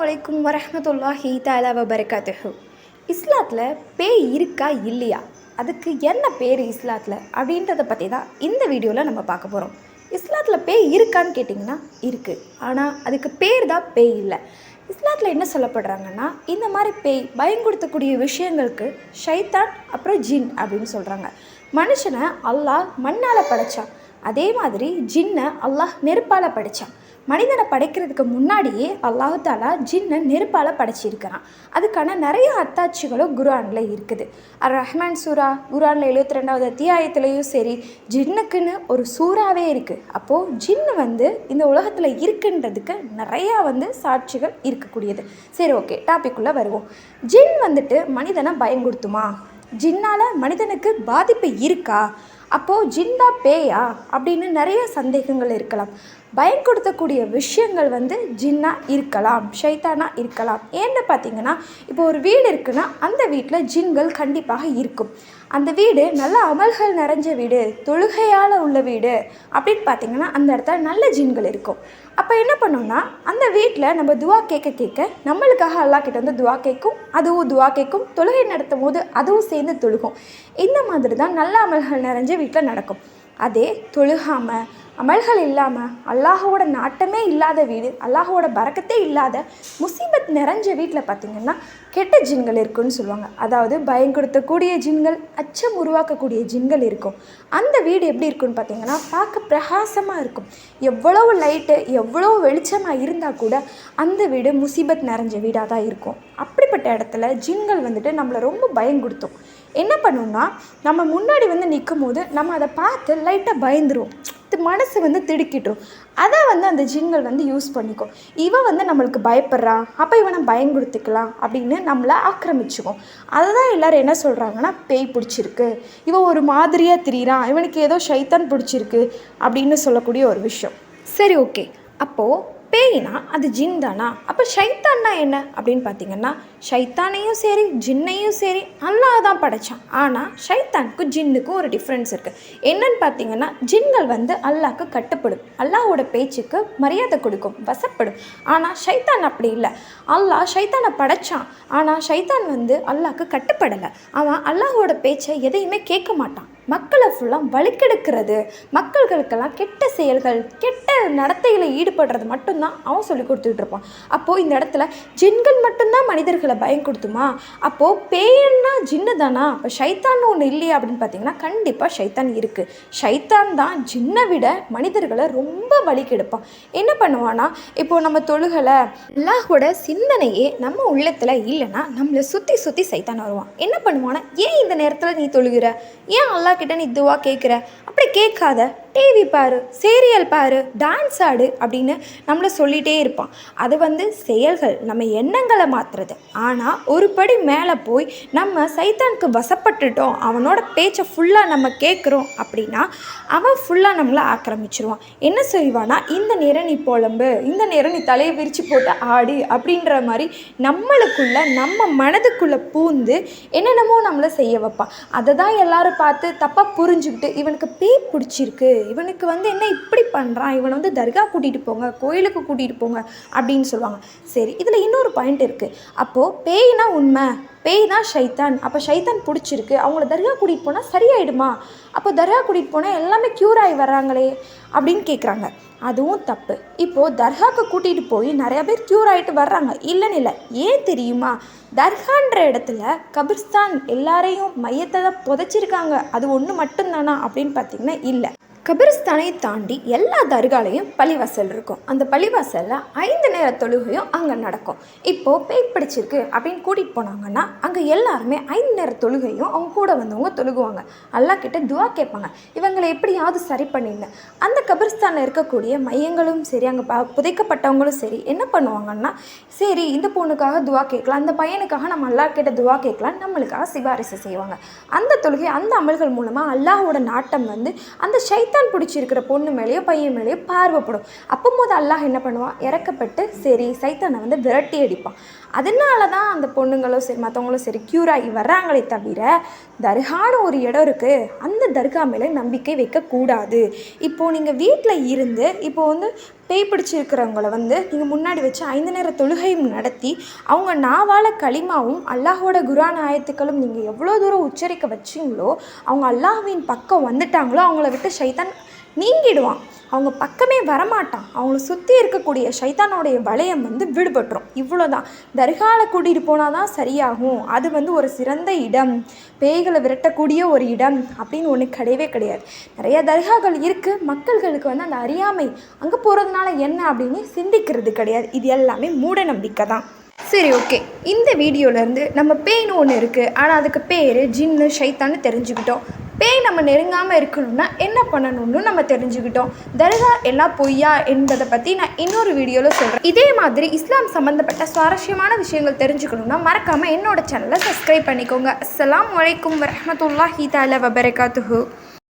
வலைக்கும் வரஹமத்துல்லாஹி தாலா வபரகாத்துஹு. இஸ்லாத்தில் பேய் இருக்கா இல்லையா? அதுக்கு என்ன பேர் இஸ்லாத்தில்? அப்படின்றத பற்றி தான் இந்த வீடியோவில் நம்ம பார்க்க போகிறோம் இஸ்லாத்தில் பேய் இருக்கான்னு கேட்டிங்கன்னா இருக்குது ஆனால் அதுக்கு பேர் தான் பேய் இல்லை. இஸ்லாத்தில் என்ன சொல்லப்படுறாங்கன்னா இந்த மாதிரி பேய் பயன்படுத்தக்கூடிய விஷயங்களுக்கு ஷைத்தான் அப்புறம் ஜின் அப்படின்னு சொல்கிறாங்க மனுஷனை அல்லாஹ் மண்ணால் படைச்சான். அதே மாதிரி ஜின்னை அல்லாஹ் நெருப்பால் படைத்தான் மனிதனை படைக்கிறதுக்கு முன்னாடியே அல்லாஹாலா ஜின்னை நெருப்பால் படைச்சிருக்கிறான். அதுக்கான நிறைய அத்தாட்சிகளும் குரானில் இருக்குது. அர் ரஹ்மான் சூரா குரானில் எழுபத்தி ரெண்டாவது அத்தியாயத்துலேயும் சரி ஜின்னுக்குன்னு ஒரு சூறாவே இருக்குது அப்போது ஜின்னு வந்து இந்த உலகத்தில் இருக்குன்றதுக்கு நிறையா வந்து சாட்சிகள் இருக்கக்கூடியது. சரி ஓகே டாப்பிக்குள்ளே வருவோம். ஜின் வந்துட்டு மனிதனை பயங்குடுத்துமா ஜின்னால் மனிதனுக்கு பாதிப்பு இருக்கா? அப்போது ஜிந்தா பேயா அப்படின்னு நிறைய சந்தேகங்கள் இருக்கலாம். பயன்படுத்தக்கூடிய விஷயங்கள் வந்து ஜின்னா இருக்கலாம் ஷைத்தானா இருக்கலாம். ஏன்னு பார்த்தீங்கன்னா இப்போ ஒரு வீடு இருக்குன்னா அந்த வீட்டில் ஜின்கள் கண்டிப்பாக இருக்கும். அந்த வீடு நல்ல அமல்கள் நிறைஞ்ச வீடு தொழுகையால் உள்ள வீடு அப்படின்னு பார்த்தீங்கன்னா அந்த இடத்துல நல்ல ஜின்கள் இருக்கும். அப்போ என்ன பண்ணோம்னா அந்த வீட்டில் நம்ம துவா கேட்க கேட்க நம்மளுக்காக அல்லா கிட்ட வந்து துவா கேட்கும் அதுவும் துவா கேட்கும் தொழுகை நடத்தும் போது அதுவும் சேர்ந்து தொழுகும். இந்த மாதிரி தான் நல்ல அமல்கள் நிறைஞ்ச வீட்டில் நடக்கும். அதே தொழுகாமல் அமல்கள் இல்லாமல் அல்லாஹோட நாட்டமே இல்லாத வீடு அல்லாஹோட பறக்கத்தே இல்லாத முசீபத் நிறைஞ்ச வீட்டில் பார்த்திங்கன்னா கெட்ட ஜின்கள் இருக்குன்னு சொல்லுவாங்க. அதாவது பயன்படுத்தக்கூடிய ஜின்கள் அச்சம் உருவாக்கக்கூடிய ஜின்கள் இருக்கும். அந்த வீடு எப்படி இருக்குன்னு பார்த்தீங்கன்னா பார்க்க பிரகாசமாக இருக்கும். எவ்வளவு லைட்டு எவ்வளோ வெளிச்சமாக இருந்தால் கூட அந்த வீடு முசீபத் நிறைஞ்ச வீடாக தான் இருக்கும். அப்படிப்பட்ட இடத்துல ஜின்கள் வந்துட்டு நம்மளை ரொம்ப பயங்குடுத்தும் என்ன பண்ணுன்னா நம்ம முன்னாடி வந்து நிற்கும் போது நம்ம அதை பார்த்து லைட்டாக பயந்துருவோம் மனசு வந்து திடுக்கிட்டுரும் அதை வந்து அந்த ஜின்கள் வந்து யூஸ் பண்ணிக்கும். இவன் வந்து நம்மளுக்கு பயப்படுறான் அப்போ இவனை பயன்படுத்திக்கலாம் அப்படின்னு நம்மளை ஆக்கிரமிச்சுக்கும். அதை தான் எல்லோரும் என்ன சொல்கிறாங்கன்னா பேய் பிடிச்சிருக்கு. இவன் ஒரு மாதிரியாக திரியிறான். இவனுக்கு ஏதோ ஷைத்தான் பிடிச்சிருக்கு அப்படின்னு சொல்லக்கூடிய ஒரு விஷயம். சரி ஓகே அப்போது பேய்னா அது ஜின் தானா? அப்போ ஷைத்தான்னா என்ன? அப்படின்னு பார்த்தீங்கன்னா ஷைத்தானையும் சரி ஜின்னையும் சரி அல்லாஹ் தான் படைச்சான். ஆனால் ஷைத்தானுக்கும் ஜின்னுக்கும் ஒரு டிஃப்ரென்ஸ் இருக்குது என்னன்னு பார்த்தீங்கன்னா ஜின்கள் வந்து அல்லாஹ்க்கு கட்டுப்படும். அல்லாஹோட பேச்சுக்கு மரியாதை கொடுக்கும் வசப்படும். ஆனால் ஷைத்தான் அப்படி இல்லை. அல்லாஹ் ஷைத்தானை படைச்சான். ஆனால் ஷைத்தான் வந்து அல்லாஹ்க்கு கட்டுப்படலை. அவன் அல்லாஹோட பேச்சை எதையுமே கேட்க மாட்டான். மக்களை ஃபுல்லாக வலிக்கெடுக்கிறது. மக்கள்களுக்கெல்லாம் கெட்ட செயல்கள் கெட்ட நடத்தையில் ஈடுபடுறது மட்டும்தான் அவன் சொல்லி கொடுத்துட்டு இருப்பான். அப்போது இந்த இடத்துல ஜின்கள் மட்டும்தான் மனிதர்களை பயம் கொடுத்துமா? அப்போது பேயன்னா ஜின்னு தானா? இப்போ ஷைத்தான் ஒன்று இல்லையா அப்படின்னு பார்த்தீங்கன்னா கண்டிப்பாக ஷைத்தான் இருக்குது ஷைத்தான் தான் ஜின்னை விட மனிதர்களை ரொம்ப வலிக்கெடுப்பான். என்ன பண்ணுவான்னா இப்போது நம்ம தொழுகலை அல்லாஹோட சிந்தனையே நம்ம உள்ளத்தில் இல்லைன்னா நம்மளை சுற்றி சுற்றி சைத்தான் வருவான். என்ன பண்ணுவானா ஏன் இந்த நேரத்தில் நீ தொழுகிற? ஏன் அல்லா கிட்ட நீ இதுவாக கேட்குற அப்படி கேட்காத. டிவி பாரு சீரியல் பாரு டான்ஸ் ஆடு அப்படின்னு நம்மளை சொல்லிகிட்டே இருப்பான். அது வந்து செயல்கள் நம்ம எண்ணங்களை மாற்றுறது ஆனால் ஒரு படி மேலே போய் நம்ம சைத்தானுக்கு வசப்பட்டுட்டோம் அவனோட பேச்சை ஃபுல்லாக நம்ம கேட்குறோம் அப்படின்னா அவன் ஃபுல்லாக நம்மளை ஆக்கிரமிச்சிருவான். என்ன செய்வானா இந்த நேரம் நீ புலம்பு இந்த நேரம் நீ தலையை விரித்து போட்டு ஆடு அப்படின்ற மாதிரி நம்மளுக்குள்ள நம்ம மனதுக்குள்ளே பூந்து என்னென்னமோ நம்மளை செய்ய வைப்பான். அதை தான் எல்லாரும் பார்த்து தப்பாக புரிஞ்சுக்கிட்டு இவனுக்கு பேய் பிடிச்சிருக்கு. இவனுக்கு வந்து என்ன இப்படி பண்ணுறான் இவனை வந்து தர்கா கூட்டிகிட்டு போங்க கோயிலுக்கு கூட்டிகிட்டு போங்க அப்படின்னு சொல்லுவாங்க. சரி இதில் இன்னொரு பாயிண்ட் இருக்குது அப்போது பேய்னா உண்மை? பேய் தான் ஷைத்தான். அப்போ ஷைத்தான் பிடிச்சிருக்கு. அவங்கள தர்கா கூட்டிகிட்டு போனால் சரியாயிடுமா? அப்போ தர்கா கூட்டிகிட்டு போனால் எல்லாமே க்யூர் ஆகி வர்றாங்களே அப்படின்னு கேட்குறாங்க அதுவும் தப்பு. இப்போது தர்காவுக்கு கூட்டிகிட்டு போய் நிறையா பேர் க்யூர் ஆகிட்டு வர்றாங்க. இல்லைன்னு இல்லை. ஏன் தெரியுமா? தர்கான்ற இடத்துல கபிர்ஸ்தான் எல்லாரையும் மையத்தை தான் புதைச்சிருக்காங்க. அது ஒன்று மட்டும்தானா அப்படின்னு பார்த்தீங்கன்னா இல்லை. கபிரிஸ்தானை தாண்டி எல்லா தர்காலையும் பள்ளிவாசல் இருக்கும். அந்த பள்ளிவாசலில் ஐந்து நேர தொழுகையும் அங்கே நடக்கும். இப்போது பேய் பிடிச்சிருக்கு அப்படின்னு கூட்டிகிட்டு போனாங்கன்னா அங்கே எல்லாருமே ஐந்து நேர தொழுகையும் அவங்க கூட வந்தவங்க தொழுகுவாங்க. அல்லா கிட்ட துவா கேட்பாங்க. இவங்களை எப்படியாவது சரி பண்ணிடுங்க அந்த கபிரிஸ்தானில் இருக்கக்கூடிய மையங்களும் சரி அங்கே ப புதைக்கப்பட்டவங்களும் சரி என்ன பண்ணுவாங்கன்னா சரி இந்த பொண்ணுக்காக துவா கேட்கலாம் அந்த பையனுக்காக நம்ம அல்லா கிட்ட துவா கேட்கலாம் நம்மளுக்காக சிபாரிசு செய்வாங்க. அந்த தொழுகை அந்த அமல்கள் மூலமாக அல்லாஹோட நாட்டம் வந்து அந்த ஷைத்தான் பிடிச்சிருக்கிற பொண்ணு மேலேயோ பையன் மேலேயோ பார்வைப்படும். அப்போ போது அல்லாஹ் என்ன பண்ணுவான்? இறக்கப்பட்டு சரி சைத்தானை வந்து விரட்டி அடிப்பான் அதனால தான் அந்த பொண்ணுங்களும் சரி மற்றவங்களும் சரி க்யூர் ஆகி வர்றாங்களே தவிர தர்கான்னு ஒரு இடம் இருக்குது அந்த தர்கா மேலே நம்பிக்கை வைக்கக்கூடாது. இப்போது நீங்கள் வீட்டில் இருந்து இப்போது வந்து பேய் பிடிச்சிருக்கிறவங்கள வந்து நீங்கள் முன்னாடி வச்சு ஐந்து நேர தொழுகையும் நடத்தி அவங்க நாவால் களிமாவும் அல்லாஹோட குரான் ஆயத்துக்களும் நீங்கள் எவ்வளோ தூரம் உச்சரிக்க வச்சிங்களோ அவங்க அல்லாஹ்வின் பக்கம் வந்துட்டாங்களோ அவங்கள விட்டு ஷைத்தான் நீங்கிடுவான். அவங்க பக்கமே வரமாட்டான். அவங்கள சுற்றி இருக்கக்கூடிய சைத்தானோடைய வளையம் வந்து விடுபட்டுரும். இவ்வளோதான் தர்கால கூட்டிகிட்டு போனால் தான் சரியாகும். அது வந்து ஒரு சிறந்த இடம். பேய்களை விரட்டக்கூடிய ஒரு இடம் அப்படின்னு ஒன்று கிடையவே கிடையாது. நிறைய தர்காக்கள் இருக்குது மக்கள்களுக்கு வந்து அந்த அறியாமை அங்கே போகிறதுனால என்ன அப்படின்னு சிந்திக்கிறது கிடையாது. இது எல்லாமே மூட நம்பிக்கை தான் சரி ஓகே இந்த வீடியோலேருந்து நம்ம பேய்னு ஒன்று இருக்குது ஆனால் அதுக்கு பேர் ஜின்னு ஷைத்தான்னு தெரிஞ்சுக்கிட்டோம். பேய் நம்ம நெருங்காமல் இருக்கணும்னா என்ன பண்ணணும்னு நம்ம தெரிஞ்சுக்கிட்டோம். தர்கா எல்லாம் பொய்யா என்பதை பற்றி நான் இன்னொரு வீடியோவில் சொல்கிறேன் இதே மாதிரி இஸ்லாம் சம்மந்தப்பட்ட சுவாரஸ்யமான விஷயங்கள் தெரிஞ்சுக்கணும்னா மறக்காமல் என்னோட சேனலை சப்ஸ்கிரைப் பண்ணிக்கோங்க. அஸ்ஸலாமு அலைக்கும் ஹீதா தஆலா வபரகாத்துஹு.